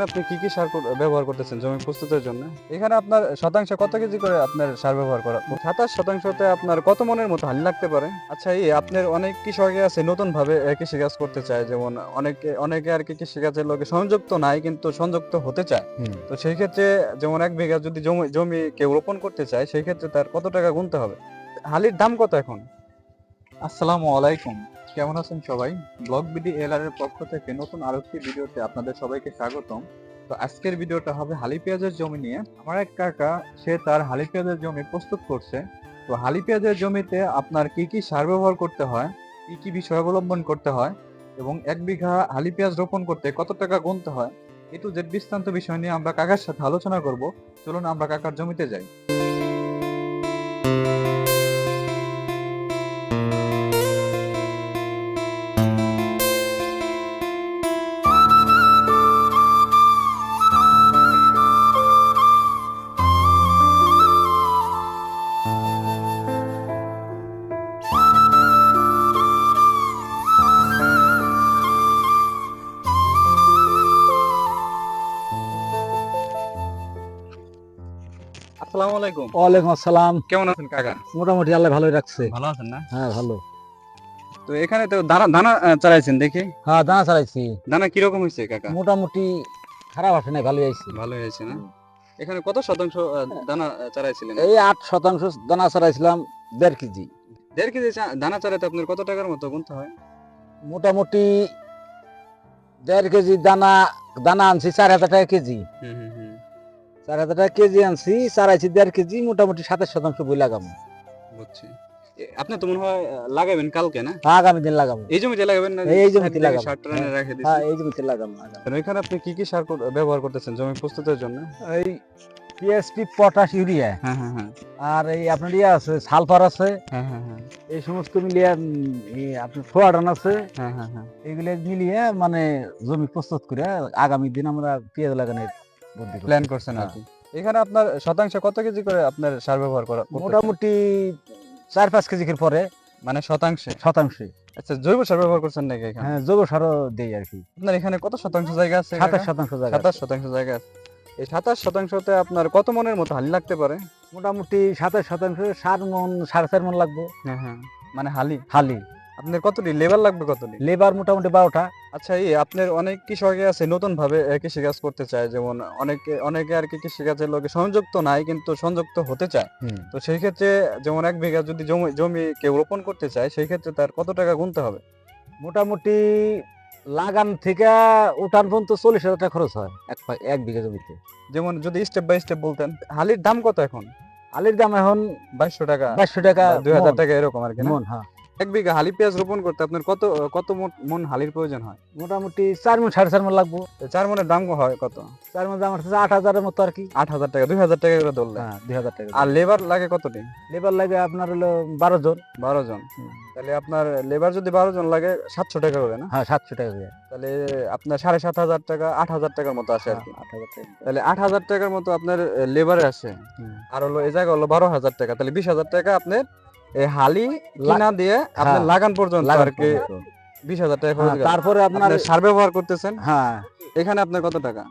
এখানে আপনি কি কি সার ব্যবহার করতেছেন জমি প্রস্তুতের জন্য? এখানে আপনার শতাংশ কত কেজি করে আপনার সার ব্যবহার করা সাতাশ শতাংশতে আপনার কত মনের মতো হানি লাগতে পারে? আচ্ছা এই আপনার অনেক কৃষকে আছে নতুন ভাবে কৃষি কৃষিকাজ করতে চায় যেমন অনেকে অনেকে আর কি কৃষিকাজের লোকে সংযুক্ত নাই কিন্তু সংযুক্ত হতে চায়। তো সেই ক্ষেত্রে যেমন এক বিঘা যদি জমি জমি কেউ রোপণ করতে চায় সেই ক্ষেত্রে তার কত টাকা গুনতে হবে? হালির দাম কত এখন? আসসালামু আলাইকুম। কেমন আছেন সবাই? ব্লগ বিডি এলআর এর পক্ষ থেকে নতুন আরেকটি ভিডিওতে আপনাদের সবাইকে স্বাগতম। তো আজকের ভিডিওটা হবে হালি পেঁয়াজের জমি নিয়ে। আমার এক কাকা, সে তার হালি পেঁয়াজের জমি প্রস্তুত করছে। তো হালি পেঁয়াজের জমিতে আপনার কি কি সার ব্যবহার করতে হয়? কি কি বিষয় অবলম্বন করতে হয়? এবং এক বিঘা হালি পেঁয়াজ রোপণ করতে কত টাকা গুনতে হয়? এ টু জেড বিস্তান্ত বিষয় নিয়ে আমরা কাকার সাথে আলোচনা করব। চলুন আমরা কাকার জমিতে যাই। আলাইকুম। ওয়ালাইকুম আসসালাম। কেমন আছেন কাকা? মোটামুটি আল্লাহ ভালোই রাখছে। ভালো আছেন না? হ্যাঁ ভালো। তো এখানে তো দানা দানা চালাইছেন দেখি। হ্যাঁ দানা চালাইছি। দানা কীরকম হয়েছে কাকা? মোটামুটি খারাপ আসে নাই ভালোই আইছি ভালো হয়েছে না? এখানে কত শতাংশ দানা চালাইছিলেন? এই আট শতাংশ দানা চালাইছিলাম দেড় কেজি। দেড় কেজি দানা চালাতে আপনার কত টাকার মতো গুনতে হয়? মোটামুটি দেড় কেজি দানা দানা আনছি চার হাজার টাকা কেজি। হুম হুম হুম। চার হাজার টাকা কেজি আনছি চারাইছি দেড় কেজি মোটামুটি সাতাশ শতাংশ বই লাগাম বুঝছি। আপনি তো মনে হয় লাগাবেন কালকে না? আগামী দিন লাগাবো। এই জমিতে লাগাবেন না এই জমিতে লাগাবো। সার টানে রেখে দিছি? হ্যাঁ এই জমিতে লাগাম। এখানে আপনি কি কি সার ব্যবহার করতেছেন জমি প্রস্তুতের জন্য? এই পিএসপি পটাশ ইউরিয়া। হ্যাঁ হ্যাঁ হ্যাঁ। আর এই আপনার ইয়ে আছে সালফার আছে। হ্যাঁ হ্যাঁ হ্যাঁ। এই সমস্ত মিলিয়ে আপনার ফোয়াডান আছে। হ্যাঁ হ্যাঁ হ্যাঁ। এগুলো মিলিয়ে মানে জমি প্রস্তুত করে আগামী দিন আমরা পেঁয়াজ লাগানোর। প্ল্যান করছেন আর হ্যাঁ। কি। এখানে আপনার শতাংশ কত কেজি করে আপনার সার ব্যবহার করা মোটামুটি চার পাঁচ কেজি পরে। মানে শতাংশে? শতাংশে। আচ্ছা জৈব সার ব্যবহার করছেন নাকি এখানে? হ্যাঁ জৈব সারও দেই আর কি। আপনার এখানে কত শতাংশ জায়গা আছে সাতাশ শতাংশ জায়গা সাতাশ শতাংশ জায়গা আছে। এই সাতাশ শতাংশতে আপনার কত মনের মতো হালি লাগতে পারে? মোটামুটি সাতাশ শতাংশ সাত মন সাড়ে চার মন লাগবে। হ্যাঁ হ্যাঁ। মানে হালি? হালি। আপনার কতটি? লেবার লাগবে কতটি? লেবার মোটামুটি বারোটা। আচ্ছা এই আপনার অনেক কৃষকে আছে নতুন ভাবে কৃষিকাজ করতে চায়। যেমন অনেকে অনেকে আর কি কৃষিকাজের লোকে সংযুক্ত নাই কিন্তু সংযুক্ত হতে চায়। তো সেই ক্ষেত্রে যেমন এক বিঘা যদি জমি জমি কেউ রোপণ করতে চায় সেই ক্ষেত্রে তার কত টাকা গুনতে হবে? মোটামুটি লাগান থেকে উঠান পর্যন্ত চল্লিশ হাজার টাকা খরচ হয় এক এক বিঘা জমিতে। যেমন যদি স্টেপ বাই স্টেপ বলতেন হালির দাম কত এখন? আলির দাম এখন বাইশশো টাকা বাইশশো টাকা দুই হাজার টাকা এরকম আর কি মন হ্যাঁ। এক বিঘা হালি পেঁয়াজ রোপণ করতে আপনার কত কত মন- মন হালির প্রয়োজন হয়? মোটামুটি চার মন সাড়ে চার মন লাগবো। চার মনের দাম হয় কত? চার মন দাম হচ্ছে আট হাজারের মতো আর কি। আট হাজার টাকা দুই হাজার টাকা করে ধরলে হ্যাঁ দুই হাজার টাকা। আর লেবার লাগে কতটি লেবার লাগে আপনার হলো বারো জন। বারো জন। তাহলে আপনার লেবার যদি বারো জন লাগে সাতশো টাকা করে না? হ্যাঁ সাতশো টাকা করে তাহলে আপনার সাড়ে সাত হাজার টাকা আট হাজার টাকার মতো আসে আর কি। আট হাজার টাকা। তাহলে আট হাজার টাকার মতো আপনার লেবারে আসে। আর হলো এই জায়গা হলো বারো হাজার টাকা তাহলে বিশ হাজার টাকা আপনার এই হালি কিনা দিয়ে হ্যাঁ, লাগান পর্যন্ত আর কি বিশ হাজার টাকা খরচ হ্যাঁ, তারপরে আপনার সার ব্যবহার করতেছেন? হ্যাঁ। এখানে আপনার কত টাকা?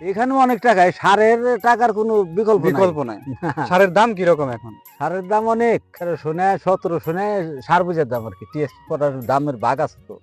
এখানেও অনেক টাকায় সারের টাকার কোনো বিকল্প বিকল্প নাই। সারের দাম কীরকম এখন? সারের দাম অনেক তেরোশো নেয় সতেরোশো নেয় সার বুঝের দাম আর কি দামের ভাগ আছে তো।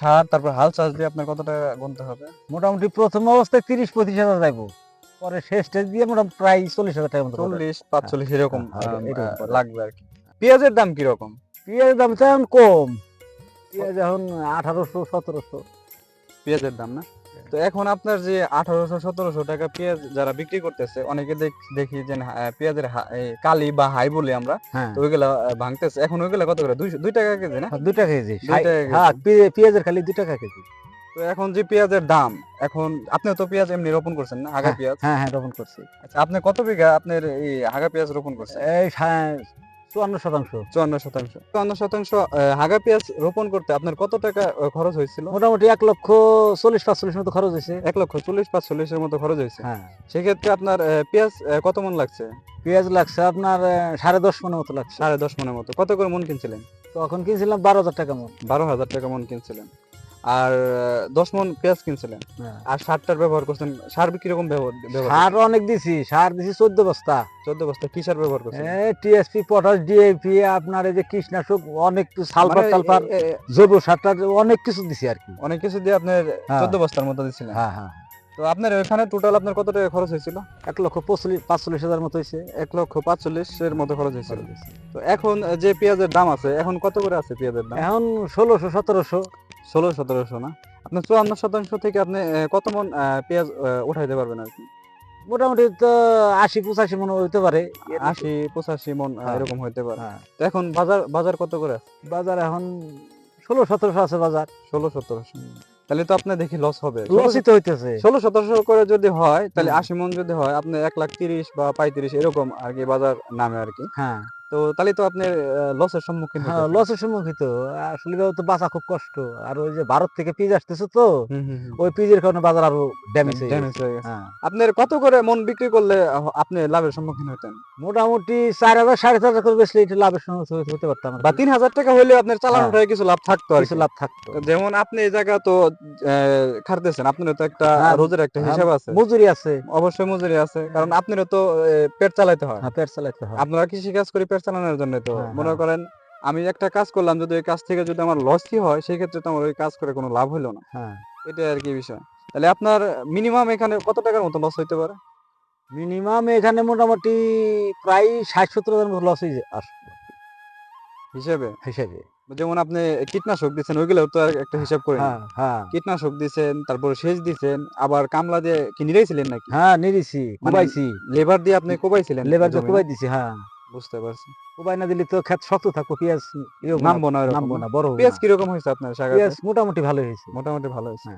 সার তারপর হাল চাষ দিয়ে আপনার কত টাকা গুনতে হবে? মোটামুটি প্রথম অবস্থায় তিরিশ পঁচিশ হাজার যাইবো। পরে শেষ টেজ দিয়ে মোটামুটি প্রায় চল্লিশ হাজার পড়ে। চল্লিশ পাঁচচল্লিশ এরকম হ্যাঁ। লাগবে আর কি। পেঁয়াজের দাম কীরকম? পেঁয়াজের দাম তো এখন কম। পেঁয়াজ এখন আঠারোশো সতেরোশো। পেঁয়াজের দাম না? তো এখন আপনার যে আঠারোশো সতেরোশো টাকা পেঁয়াজ যারা বিক্রি করতেছে অনেকে দেখি যে পেঁয়াজের কালি বা হাই বলি আমরা হ্যাঁ। তো ওইগুলা ভাঙতেছে। এখন ওইগুলা কত করে? দুইশো দুই টাকা কেজি না? দুই টাকা কেজি। হ্যাঁ পেঁয়াজের খালি দুই টাকা কেজি। তো এখন যে পেঁয়াজের দাম এখন আপনি তো পেঁয়াজ এমনি রোপণ করছেন না হাগা পেঁয়াজ? হ্যাঁ হ্যাঁ রোপণ করছি। আচ্ছা আপনি কত বিঘা আপনার এই হাগা পেঁয়াজ রোপণ করছেন? এই চুয়ান্ন শতাংশ। চুয়ান্ন শতাংশ। চুয়ান্ন শতাংশ হাগা পেঁয়াজ রোপণ করতে আপনার কত টাকা খরচ হয়েছিল? মোটামুটি এক লক্ষ চল্লিশ পাঁচচল্লিশ মতো খরচ হয়েছে। এক লক্ষ চল্লিশ পাঁচচল্লিশের মতো খরচ হয়েছে। হ্যাঁ। সেক্ষেত্রে আপনার পেঁয়াজ কত মন লাগছে? পেঁয়াজ লাগছে আপনার সাড়ে দশ মনের মতো লাগছে। সাড়ে দশ মনের মতো। কত করে মন কিনছিলেন? তখন কিনছিলাম বারো হাজার টাকা মন। বারো হাজার টাকা মন কিনছিলেন। আর দশ মন পেঁয়াজ কিনছিলেন। আর সারটার ব্যবহার করছেন সার কীরকম ব্যবহার ব্যবহার সার অনেক দিছি সার দিছি চোদ্দ বস্তা। চোদ্দ বস্তা কি সার ব্যবহার করছেন? টিএসপি পটাশ ডিএপি আপনার এই যে কীটনাশক অনেক সালফার মানে টালফার এ- এ- জৈব সারটার অনেক কিছু দিছি আর কি। অনেক কিছু দিয়ে আপনার হ্যাঁ। চোদ্দ বস্তার মতো দিচ্ছিলেন হ্যাঁ হ্যাঁ। তো আপনার ওখানে টোটাল আপনার কত টাকা খরচ হয়েছিল? এক লক্ষ পঁচল্লিশ পাঁচচল্লিশ হাজার মতো হয়েছে। এক লক্ষ পাঁচচল্লিশের মতো খরচ হয়েছিল। তো এখন যে পেঁয়াজের দাম আছে এখন কত করে আছে পেঁয়াজের দাম? এখন ষোলোশো সতেরোশো। ষোলো সতেরোশো না? আপনার চুয়ান্ন শতাংশ থেকে আপনি কত মন পেঁয়াজ উঠাইতে পারবেন আর কি? মোটামুটি তো আশি পঁচাশি মন হইতে পারে। আশি পঁচাশি মন হ্যাঁ। এরকম হইতে পারে। হ্যাঁ। তো এখন বাজার বাজার কত করে বাজার এখন ষোলো সতেরোশো আছে বাজার। ষোলো সতেরোশো। তাহলে তো আপনার দেখি লস হবে। লসই তো হইতেছে। ষোলো সতেরোশো করে যদি হয় তাহলে আশি মন যদি হয় আপনি এক লাখ তিরিশ বা পঁয়ত্রিশ এরকম আর কি বাজার নামে আর কি। হ্যাঁ। তো তাহলে তো আপনি লসের সম্মুখীন হ্যাঁ লসের সম্মুখীন তো। আসলে তো বাঁচা খুব কষ্ট। আর ওই যে ভারত থেকে পিজ আসতেছে তো। ওই পিজের কারণে বাজার আরও ড্যামেজ হয়ে গেছে। হয়ে। হ্যাঁ। আপনার কত করে মন বিক্রি করলে আপনি লাভের সম্মুখীন হতেন মোটামুটি চার হাজার সাড়ে চার হাজার করে বেশি এটা লাভের সম্মুখীন হতে- পারতাম বা তিন হাজার টাকা হলে আপনার চালানোটায় কিছু লাভ থাকতো আর কিছু লাভ থাকতো। যেমন আপনি এই জায়গা তো খাটতেছেন আপনারও তো একটা হ্যাঁ, রোজের একটা হ্যাঁ, হিসাব আছে। মজুরি আছে। অবশ্যই মজুরি আছে কারণ আপনারও তো পেট চালাইতে হয়। হ্যাঁ পেট চালাইতে হয়। আপনারা কৃষি কাজ করে পেট চালানোর জন্য তো। হ্যাঁ, মনে হ্যাঁ। করেন আমি একটা কাজ করলাম যদি ওই কাজ থেকে যদি আমার লস কি হয় সেই ক্ষেত্রে তো আমার ওই কাজ করে কোনো লাভ হলো না। হ্যাঁ। এটাই আর কি বিষয়। তাহলে আপনার মিনিমাম এখানে কত টাকার মতো লস হইতে পারে? মিনিমাম এখানে মোটামুটি প্রায় ষাট সত্তর হাজার মতো লস হয়ে হিসেবে? হিসেবে। যেমন আপনি কীটনাশক দিচ্ছেন ওইগুলো তো একটা হিসাব করে কীটনাশক দিছেন তারপর সেচ দিছেন আবার কামলা দিয়ে কি নিরাইছিলেন নাকি? হ্যাঁ নিরিছি মানে কুবাইছি। লেবার দিয়ে আপনি কোবাইছিলেন লেবার জমিনে? কুবাই দিছি হ্যাঁ। বুঝতে পারছি। উপায় না দিলে তো ক্ষেত শক্ত থাকব পেঁয়াজ নামবো না নামবো না। বড় পেঁয়াজ কীরকম হয়েছে আপনার শাক পেঁয়াজ মোটামুটি ভালো হয়েছে। মোটামুটি ভালো হয়েছে।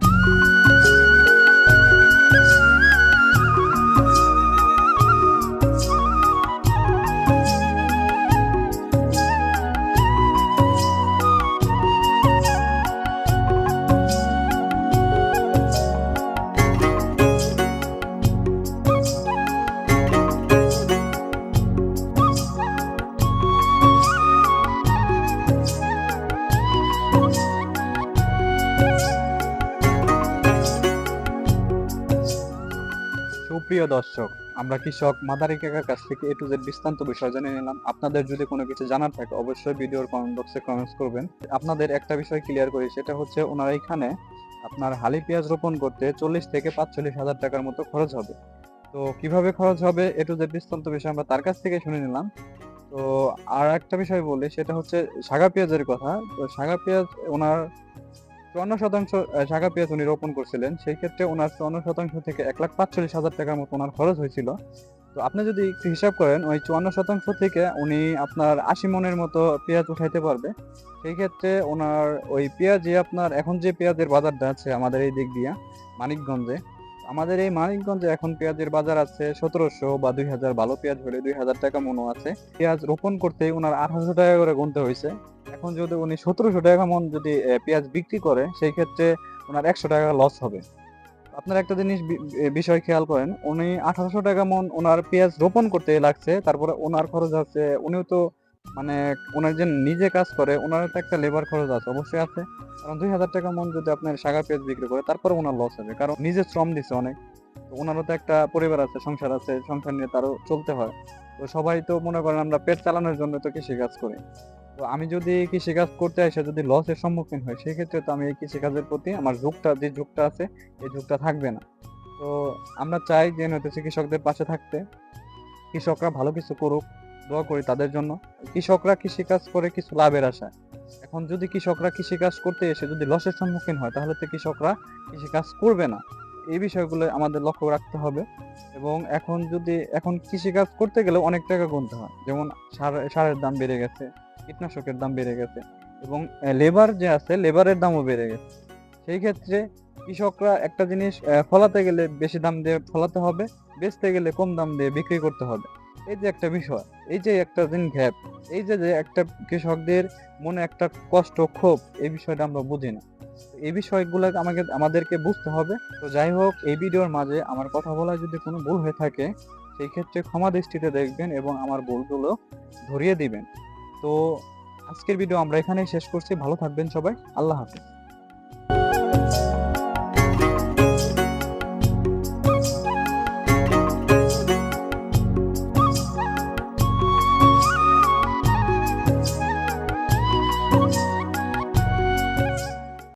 সুপ্রিয় দর্শক, আমরা কৃষক মাদারি কাকার কাছ থেকে এ টু জেড বিস্তান্ত বিষয় জেনে নিলাম। আপনাদের যদি কোনো কিছু জানার থাকে, অবশ্যই ভিডিওর কমেন্ট বক্সে কমেন্টস করবেন। আপনাদের একটা বিষয় ক্লিয়ার করি, সেটা হচ্ছে ওনার এখানে আপনার হালি পেঁয়াজ রোপণ করতে চল্লিশ থেকে পাঁচচল্লিশ হাজার টাকার মতো খরচ হবে। তো কীভাবে খরচ হবে এ টু জেড বিস্তান্ত বিষয় আমরা তার কাছ থেকে শুনে নিলাম। তো আর একটা বিষয় বলি, সেটা হচ্ছে সাগা পেঁয়াজের কথা। তো সাগা পেঁয়াজ ওনার চুয়ান্ন শতাংশ শাখা পেঁয়াজ উনি রোপণ করছিলেন। সেই ক্ষেত্রে ওনার চুয়ান্ন শতাংশ থেকে এক লাখ পাঁচচল্লিশ হাজার টাকার মতো ওনার খরচ হয়েছিল। তো আপনি যদি হিসাব করেন, ওই চুয়ান্ন শতাংশ থেকে উনি আপনার আশি মনের মতো পেঁয়াজ উঠাইতে পারবে। সেই ক্ষেত্রে ওনার ওই পেঁয়াজে আপনার এখন যে পেঁয়াজের বাজারটা আছে আমাদের এই দিক দিয়া, মানিকগঞ্জে আমাদের এই মানিকগঞ্জে এখন পেঁয়াজের বাজার আছে সতেরোশো বা দুই হাজার, ভালো পেঁয়াজ হলে দুই হাজার টাকা মনো আছে। পেঁয়াজ রোপণ করতে ওনার আঠারোশো টাকা করে গুনতে হয়েছে এখন যদি উনি সতেরোশো টাকা মন যদি পেঁয়াজ বিক্রি করে, সেই ক্ষেত্রে ওনার একশো টাকা লস হবে। আপনার একটা জিনিস বিষয় খেয়াল করেন, উনি আঠারোশো টাকা মন ওনার পেঁয়াজ রোপণ করতে লাগছে, তারপরে ওনার খরচ আছে, উনিও তো মানে ওনার যে নিজে কাজ করে ওনার তো একটা লেবার খরচ আছে, অবশ্যই আছে। কারণ দুই হাজার টাকা মন যদি আপনার সাগা পেঁয়াজ বিক্রি করে, তারপরে ওনার লস হবে। কারণ নিজে শ্রম দিছে অনেক। তো ওনারও তো একটা পরিবার আছে, সংসার আছে, সংসার নিয়ে তারও চলতে হয়। তো সবাই তো মনে করেন আমরা পেট চালানোর জন্য তো কৃষি কাজ করি। তো আমি যদি কৃষিকাজ করতে এসে যদি লসের সম্মুখীন হই সেই ক্ষেত্রে তো আমি এই কৃষিকাজের প্রতি আমার ঝোঁকটা, যে ঝোঁকটা আছে, এই ঝোঁকটা থাকবে না। তো আমরা চাই যে হতেছে কৃষকদের পাশে থাকতে। কৃষকরা ভালো কিছু করুক। দোয়া করি তাদের জন্য। কৃষকরা কৃষিকাজ করে কিছু লাভের আশায় এখন যদি কৃষকরা কৃষিকাজ করতে এসে যদি লসের সম্মুখীন হয়, তাহলে তো কৃষকরা কৃষিকাজ করবে না। এই বিষয়গুলো আমাদের লক্ষ্য রাখতে হবে। এবং এখন যদি, এখন কৃষিকাজ করতে গেলে অনেক টাকা গুনতে হয়। যেমন সার, সারের দাম বেড়ে গেছে, কীটনাশকের দাম বেড়ে গেছে, এবং লেবার যে আছে, লেবারের দামও বেড়ে গেছে। সেই ক্ষেত্রে কৃষকরা একটা জিনিস ফলাতে গেলে বেশি দাম দিয়ে ফলাতে হবে, বেচতে গেলে কম দাম দিয়ে বিক্রি করতে হবে। এই যে একটা বিষয়, এই যে একটা দিন গ্যাপ এই যে একটা কৃষকদের মনে একটা কষ্ট, ক্ষোভ, এই বিষয়টা আমরা বুঝি না। এই বিষয়গুলো আমাকে, আমাদেরকে বুঝতে হবে। তো যাই হোক, এই ভিডিওর মাঝে আমার কথা বলা যদি কোনো ভুল হয়ে থাকে, সেই ক্ষেত্রে ক্ষমা দৃষ্টিতে দেখবেন এবং আমার ভুলগুলো ধরিয়ে দিবেন। তো আজকের ভিডিও আমরা এখানেই শেষ করছি। ভালো থাকবেন সবাই। আল্লাহ হাফেজ।